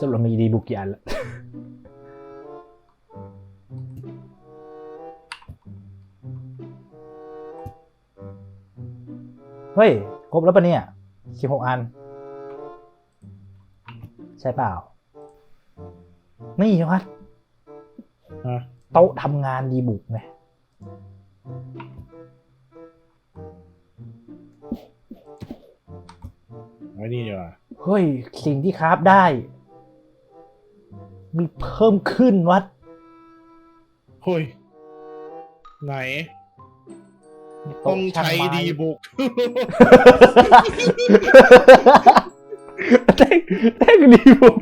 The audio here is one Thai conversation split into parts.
สรุปเรามีดีบุกกี่อันละเฮ้ยครบแล้วปะเนี่ยสิบหกอัน ใช่เปล่า นี่วัดฮะโต๊ะทำงานดีบุกไงไว้นี่ดีกว่า เฮ้ย สิ่งที่คราฟได้ มีเพิ่มขึ้นวัด เฮ้ย ไหนมีต้โต๊ะองช่างใช้ไม้ดีบุกเต้งเต้งดีบุก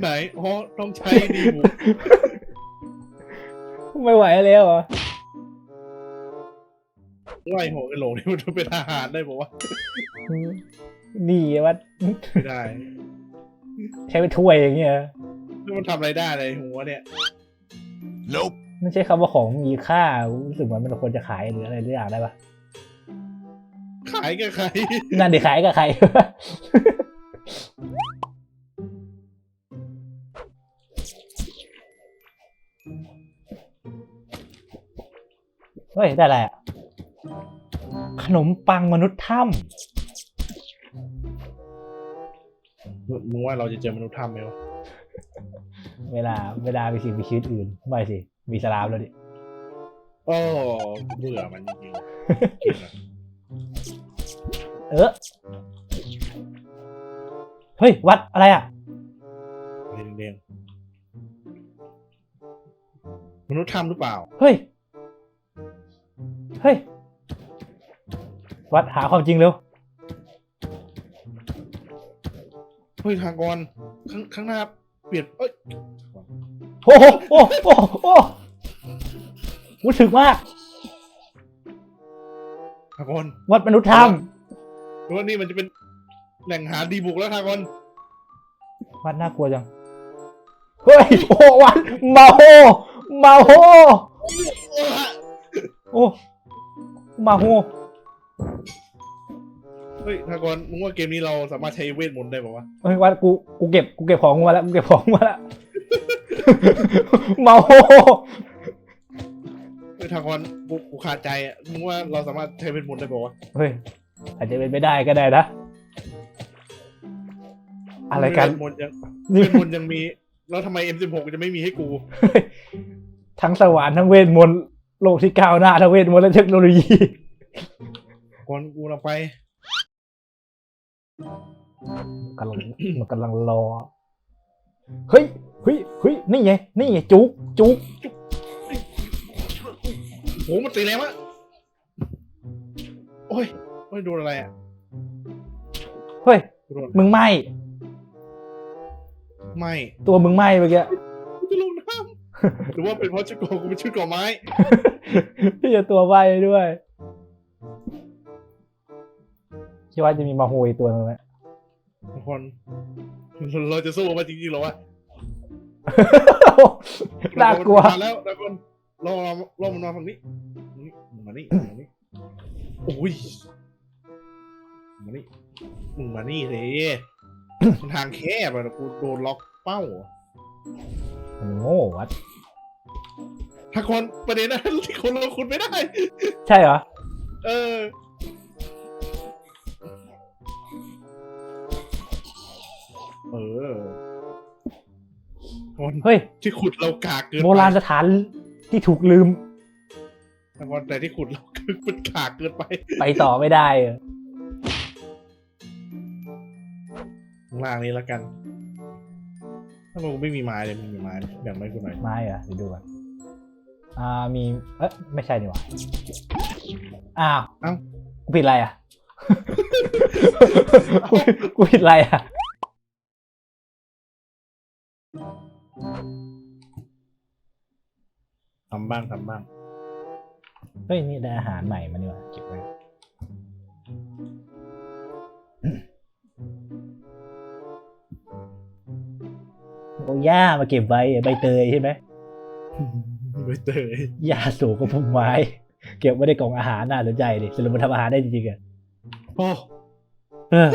ไหนอ๋อต้องใช้ดีบุก ไม่ไหวแล้วเหรอไล่หัวกระโหลกนี่มันจะเป็นอาหารได้บอกว่า นี่วัด ไม่ได้ ใช้ไปถ้วยอย่างเงี้ยแล้วมันทำอะไรได้เลยหัวเนี่ย Nope. ไม่ใช่คำว่าของมีค่ารู้สึกเหมือนมันควรจะขายหรืออะไรหรืออย่างได้ปะขายกับใครนั่นเดี๋ยวขายกับใคร เฮ้ย ได้อะไรอะขนมปังมนุษย์ถ้ มึงว่าเราจะเจอมนุษย์ถ้ำไหมวะำเวลาเวลามีสิ่งมีชีวิตอื่น ไม่สิ มีสลามแล้วดิ โอ้เบื่อมันจริงๆกินอะเออ เฮ้ย วัดอะไรอะอะไรแดงๆมนุษย์ถ้ำหรือเปล่า เฮ้ย เฮ้ย วัดหาความจริงเร็ว เฮ้ยทางกรข้างข้างหน้าเปลี่ยนเอ้ยโอ้โหโอ้โหโอ้โหรู้สึกมากทางกรวัดมนุษย์ถ้หรือว่านี่มันจะเป็นแหล่งหาดีบุกแล้วทางกรำวัดน่ากลัวจัง เฮ้ย โอ้วัดมาโฮมาโฮโอ้มาโฮ เฮ้ยทางกรมึงว่าเกมนี้เราสามารถใช้เวทมนต์ได้ป่าวะเฮ้ยวัดกูกูเก็บกูเก็บของมาแล้วกูเก็บของมาแล้วมาโฮเฮ้ยทางกรกูกูขาดใจอะมึงว่าเราสามารถใช้เวทมนต์ได้ป่าวะเฮ้ยอาจจะเป็นไม่ได้ก็ได้นะ อะไรกัน เวทมนต์ยังนี่เวทมนต์ยังมี แล้วทำไม M16 จะไม่มีให้กู ทั้งสวรรค์ทั้งเวทมนต์โลกที่ก้าวหน้าทั้งเวทมนต์และเทคโนโลยีก่อนกูเราไป กำลังมันกำลังรอ เฮ้ยเฮ้ยเฮ้ยนี่ไง นี่ไงจุกจุกโหมันตีแรงมากโอ้ยโอ้ยโดนอะไรอะเฮ้ยกูโดนมึงไหมไม่ตัวมึงไหมเมื่อกี้กูจะลงน้ำหรือว่าเป็นเพราะชุดเกอกูเป็นชุดเก่อไม้ ที่จะตัวไหมด้วย คิดว่าจะมีมาโฮยตัวนึงไหมทุกคน เราจะสู้มาจริงๆเหรอวะน่ากลัวมาแล้วทุกคนรอรอมันมาฝั่งนี้นี่มึงมานี่มึงมานี่โอ้ยมึงมานี่มึงมานี่สิมันทางแคบอะกูโดนล็อกเป้าอะมันโง่วัดถ้าคนประเด็นนะที่คนเราคุณไม่ได้ ใช่เหรอ เออ เออคนเฮ้ย ที่ขุดเรากากเกินไปโบราณสถานที่ถูกลืมแต่ว่าแต่ที่ขุดเราคือมันกากเกินไปไปต่อไม่ได้อะข้างล่างนี้แล้วกัน ถ้ามึงไม่มีไม้เลยมึงมีไม้ไหมแบ่งไม้กูหน่อยไม่เหรอเดี๋ยวดูก่อนอ่ามีเอ๊ะไม่ใช่นี่หว่าอ้าวเอ้ากูผิดอะไรอะ กูกูผิดอะไรอะ ทำบ้างทำบ้าง เฮ้ย นี่ได้อาหารใหม่มานี่หว่าเก็บไว้โอ้ย่ามาเก็บไว้ใบเตยใช่ไหมไม่เตยยาสูบกับพุ่มไม้ เก็บไว้ในกล่องอาหารน่าสนใจดิสรุปมันทำอาหารได้จริงๆอะโอ้เออ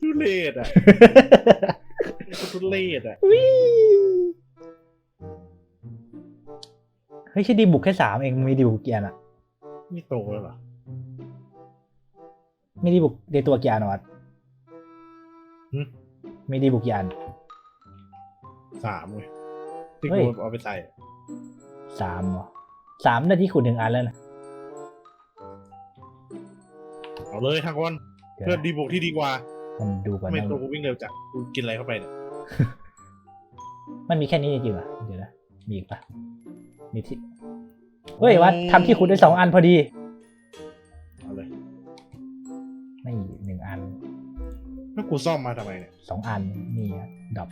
ทุเรศอะทุ เรศอะวิเฮ้ยแค่ดีบุกแค่สามเองมีดีบุกกี่อันอะนี่โตแล้วเหรอมีดีบุกในตัวกี่อันวะหึมีดีบุกกี่อันสามเว้ยที่เฮ้กูยเอาไปใส่อะสามเหรอสามนาทีขุดหนึ่งอันแล้วนะเอาเลยทางวันเดี๋ยวเพื่อนดีบุกที่ดีกว่า มันดูก่อนไม่นะตัวกูวิ่งเร็วจัดกูกินอะไรเข้าไปเนี่ย มันมีแค่นี้จริงๆเหรอเดี๋ยวนะมีอีกปะมีที่เฮ้ยวัดทำที่ขุดได้สองอันพอดีเอาเลยไม่หนึ่งอันถ้ากูซ่อมมาทำไมเนี่ยสองอันนี่อะดับ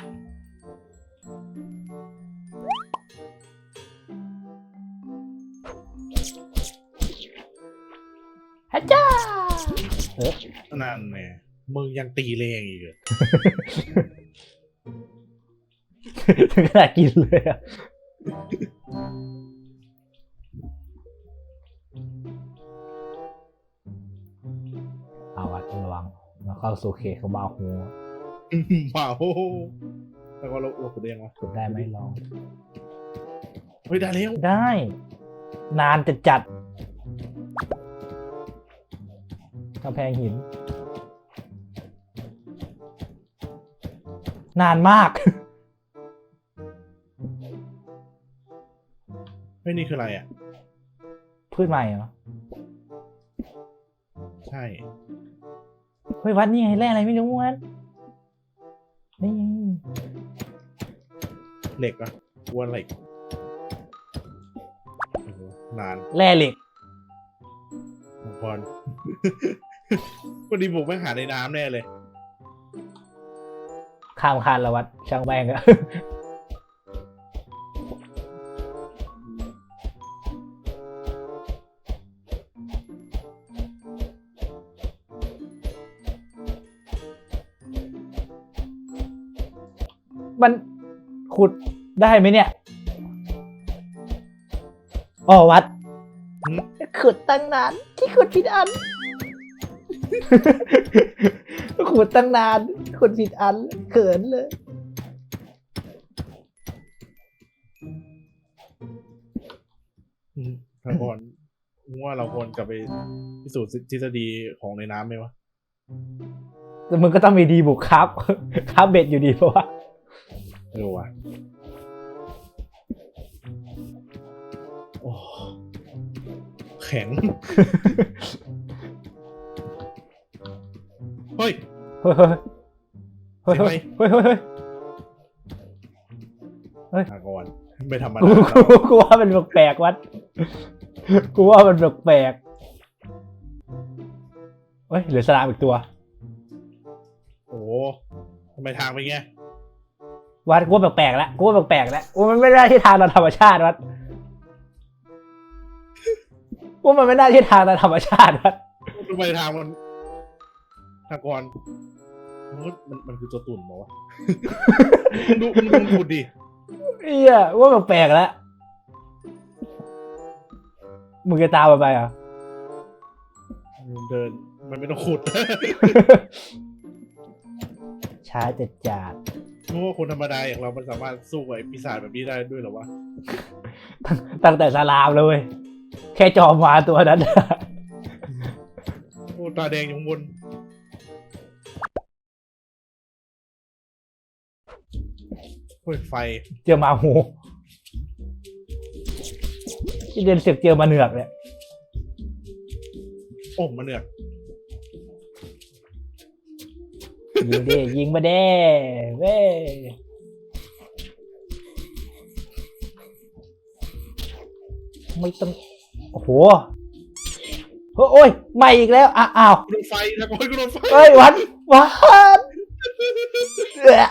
ฮัจจ้าเออนั่นแน่มึงยังตีแรงอีกเหรอ ถึงขนาดกินเลยอะเอาวัดระวังมาเข้าสู่เขตของบาฮูเปล่าแล้วก็เราเราขุดได้ยังวะกดได้ไหมลอง เฮ้ยได้แล้วได้ นานจะจัดกำแพงหิน นานมาก ฮ้ยนี่คืออะไรอะ พืชใหม่เหรอ ใช่ เฮ้ยวัดนี่ไงแร่อะไรไม่รู้วัดนี่ไงเหล็กอะกวนเหล็กโอ้โหนานแร่เหล็ก มังกร วันนี้บุกไม่งหาในน้ำแน่เลย ข้ามคานละวัดช่างแม่งอะ มันขุดได้ไหมเนี่ยอ๋อวัดหืมขุดตั้งนาน ที่ขุดผิดอัน ขุดตั้งนาน ขุดผิดอัน เขินเลยอืมทางก่อนว่าเราควรกลับไปพิสูจน์ทฤษฎีของในน้ำไหมวะแต่มึงก็ต้องมีดีบุกครับ ครับเบ็ดอยู่ดีเพราะว่าเออว่ะโอ้แข็ง เฮ้ย เฮ้ยเฮ้ยเฮ้ยเฮ้ยเฮ้ยเฮ้ยเฮ้ยทางก่อนไม่ธรรมกูดากูกูว่ามันแปลกๆวัดกูว่ามันแปลกๆเฮ้ยเหลือสลามอีกตัว โอ้โหทำไมทางเป็นไง วัดกูว่าแปลกๆแล้วกูว่าแปลกๆแล้วกูว่ามันไม่ได้ที่ทางตามธรรมชาติวัดกูว่ามันไม่ได้ที่ทางตามธรรมชาติวัดทำไมทางมันทางก่อนมันมันมันคือตัวตุ่นเหรอวะมึงดูมึงมึงพูดดิเอียกูว่าแปลกๆแล้วมึงจะตามมันไปเหรอะมึงเดิน มันไม่ต้องขุด ช้าจัดจาดเพราะว่าคนธรรมดาอย่างเรามันสามารถสู้กับไอ้ปีศาจแบบนี้ได้ด้วยเหรอวะตั้งแต่สลามเลยเว้ยแค่จอมมาตัวนั้น โอ้ตาแดงอยู่ข้างบนเฮ้ยไฟ เจอหมาหูที่เดินเสือกเจอมาเหนือกเนี่ยโอ้มาเนือก ยิงดิยิงมาเด้เว้ยไม่ต้องโอ้โหเฮ้ยโอ้ยไม่อีกแล้วอะอ้าวกูโดนไฟทางก่อนกูโดนไฟเฮ้ยวันวันเอื้อ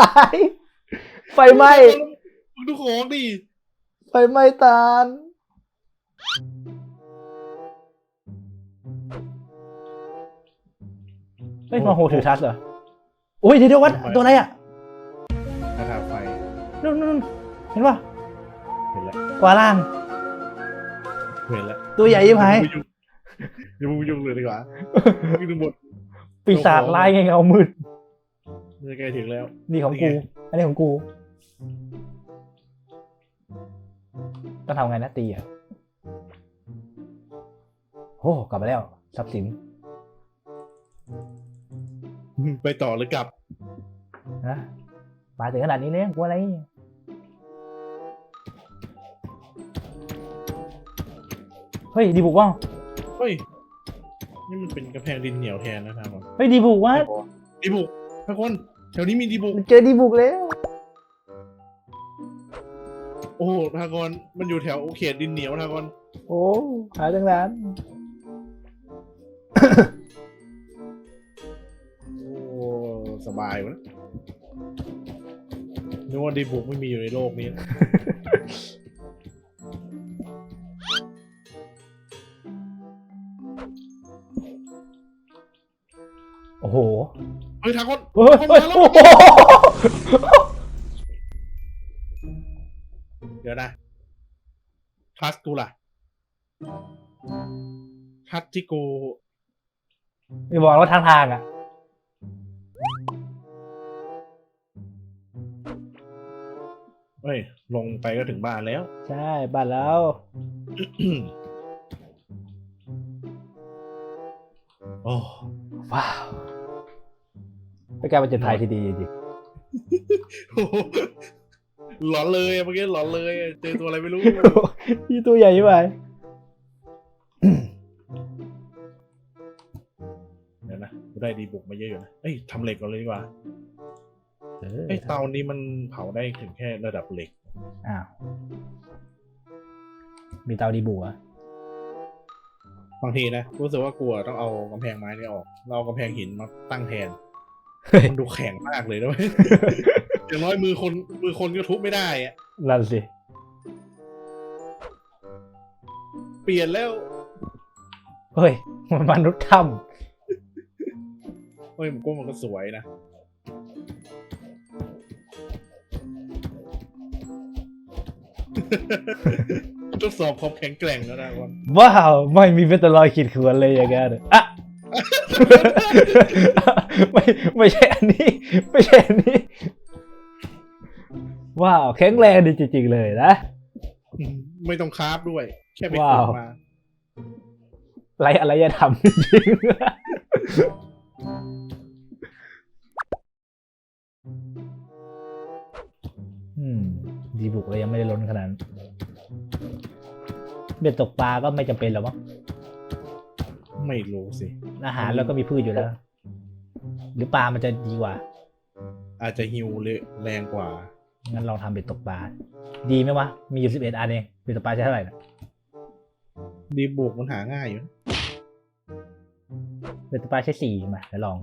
ตายไฟไหม้มึงดูของดิไฟไหม้ตาล ฮ้ยมาโหถือทัสเหรอโอ้ยเดี๋ยวเดี๋ยววัดตัวอะไรอะคาถาไฟนู่นนู่นเห็นป่ะเห็นแล้วกวาล่างเห็นแล้วตัวใหญ่ยิ่งหายอย่ามึงไปยุ่งเลยดีกว่ามึงดูบทปีศาจลายไงเงามืดใกล้ถึงแล้ว นี่ของนี่กูไงอันนี้ของกูต้องทำไงนะตีอะโอ้กลับมาแล้ว ทรัพย์สิน ไปต่อหรือกลับนะมาถึงขนาดนี้เนี่ยกลัวอะไรเฮ้ยดีบุกว่ะเฮ้ยนี่มันเป็นกระแพงดินเหนียวแทนนะครับผมเฮ้ยดีบุกว่ะดีบุกทุกคนแถวนี้มีดีบุกเจอดีบุกแล้วโอ้โหทากรมันอยู่แถวเขตดินเหนียวทากรโอ้หาตั้งนาน สบายวะนึกว่าดีบุกไม่มีอยู่ในโลกนี้ โอ้โห เฮ้ยทากรเฮ้ยเข้าเฮ้มายแล้วโอ้โหเดี๋ยวนะทัสกูล่ะทัสที่กูมีบอกว่าทางทางอะ เฮ้ย ลงไปก็ถึงบ้านแล้ว ใช่บ้านแล้ว โอ้ว้าวเป็นการบรรจบไทยที่ดีจริงโหหลอนเลยอะเมื่อกี้หลอนเลยอะเจอตัวอะไรไม่รู้ ๆ นี่ตัวใหญ่ไปเดี๋ยวนะกูได้ดีบุกมาเยอะอยู่นะ เอ้ยทำเหล็กก่อนเลยดีกว่า เออเอ้ยเตานี้มันเผาได้ถึงแค่ระดับเหล็ก อ้าว มีเตาดีบุกอะบางทีนะ รู้สึกว่ากลัวต้องเอากำแพงไม้นี่ออก เราเอากำแพงหินมาตั้งแทนเฮ้ยมันดูแข็งมากเลยนะเว้ยอย่างน้อยมือคนมือคนก็ทุบไม่ได้อะนั่นสิ เปลี่ยนแล้วเฮ้ย มันมนุษย์ถ้เฮ้ยมันก็มันก็สวยนะ ทดสอบความแข็งแกร่งแล้วนะวันำว้าว ไม่มีเป็นตะลอยขีดข่วนเลยอย่างเงี้ยอะไม่ไม่ใช่อันนี้ ไม่ใช่อันนี้ ว้าว แข็งแรงดีจริงๆเลยนะ ไม่ต้องคราฟด้วย แค่ไปว้าขุวดมาไรอะไรจะทำจริง ดีบุกเลยยังไม่ได้ล้นขนาดนั้นเบ็ดตกปลาก็ไม่จำเป็นหรอกมั้งไม่รู้สิ อาหารแล้วก็มีพืชอยู่แล้ว หรือปลามันจะดีกว่า อาจจะฮิวเลยแรงกว่า งั้นลองทำเบ็ดตกปลา ดีไหมวะ มีอยู่สิบเอ็ดอันเองเบ็ดตกปลาใช้เท่าไหร่นะดีบุกมันหาง่ายอยู่นะเบ็ดตกปลาใช้สี่มาเดี๋ยวลอง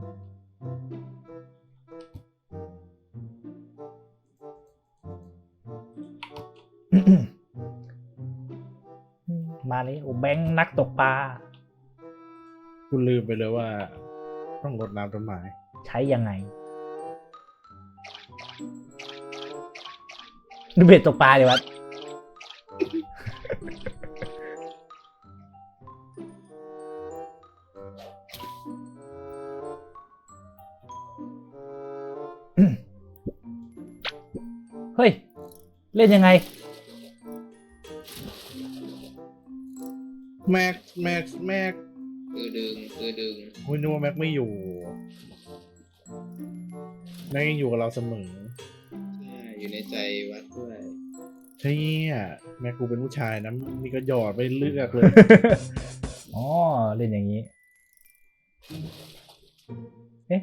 มาเลยโอ้แบงค์นักตกปลาคุณลืมไปเลยว่า ต้องรดน้ำต้นไม้ใช้ยังไงดูเบ็ดตกปลาดิวะเฮ้ย เล่นยังไง แม็กแม็กแม็กคือดึงคือดึงคุณนึกว่าแม็กไม่อยู่แม็กยังอยู่กับเราเสมอใช่อยู่ในใจวัดด้วยใช่เนี่ยแม็กกูเป็นผู้ชายนะนี่ก็หยอดไปเลือกเลยอ๋อเล่นอย่างนี้ เอ๊ะ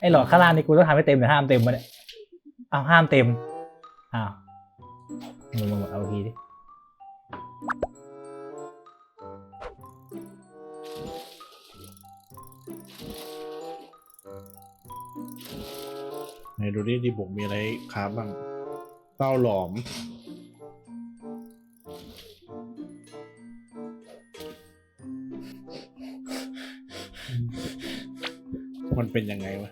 ไอหลอดข้างล่างนี่กูต้องทำให้เต็มหรือห้ามเต็มวะเนี่ยอ้าวห้ามเต็มอ้าวมึงมาเอาทีดิ ดูดิดีบุกมีอะไรคราบบ้างเต้าหลอม มันเป็นยังไงวะ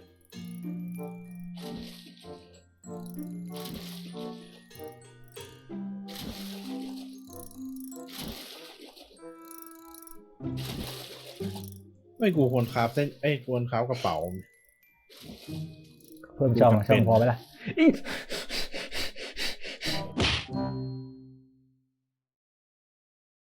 ไม่กูควรคราฟเส้นเอ้ควรคราฟกระเป๋า เพิ่มช่องดูจำ